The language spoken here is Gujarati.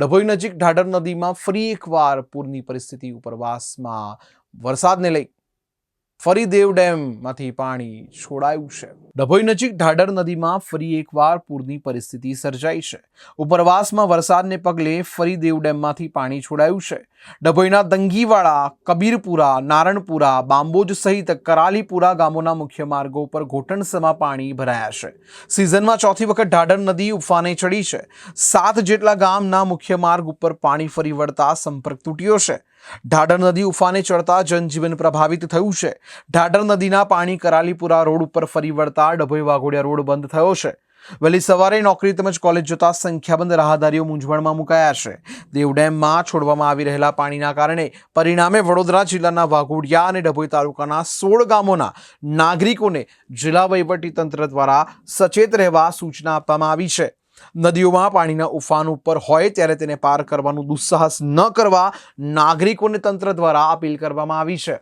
ડભોઈ નજીક ઢાઢર નદીમાં ફરી એકવાર પૂરની પરિસ્થિતિ ઉપરવાસમાં વરસાદને લઈ ફરી દેવ ડેમમાંથી પાણી છોડાયું છે. ડભોઈ નજીક ઢાડર નદીમાં ફરી એકવાર પૂરની પરિસ્થિતિ સર્જાઈ છે. ઉપરવાસમાં વરસાદને પગલે ફરી દેવ ડેમમાંથી પાણી છોડાયું છે. ડભોઈના દંગીવાડા, કબીરપુરા, નારણપુરા, બાંબોજ સહિત કરાલીપુરા ગામોના મુખ્ય માર્ગો પર ઘોટણસમાં પાણી ભરાયા છે. સિઝનમાં ચોથી વખત ઢાડર નદી ઉફાને ચડી છે. સાત જેટલા ગામના મુખ્ય માર્ગ ઉપર પાણી ફરી વળતા સંપર્ક તૂટ્યો છે. ઢાડર નદી ઉફાને ચડતા જનજીવન પ્રભાવિત થયું છે. ઢાડર નદીના પાણી કરાલીપુરા રોડ ઉપર ફરી વળતા ડભોઈ વાઘોડિયા રોડ બંધ થયો છે. વહેલી સવારે નોકરી તેમજ કોલેજ જતા સંખ્યાબંધ રાહદારીઓ મૂંઝવણમાં મુકાયા છે. દેવ ડેમમાં છોડવામાં આવી રહેલા પાણીના કારણે પરિણામે વડોદરા જિલ્લાના વાઘોડિયા અને ડભોઈ તાલુકાના સોળ ગામોના નાગરિકોને જિલ્લા વહીવટીતંત્ર દ્વારા સચેત રહેવા સૂચના આપવામાં આવી છે. નદીઓમાં પાણીના ઉફાન ઉપર હોય ત્યારે તેને પાર કરવાનું દુસ્સાહસ ન કરવા નાગરિકોને તંત્ર દ્વારા અપીલ કરવામાં આવી છે.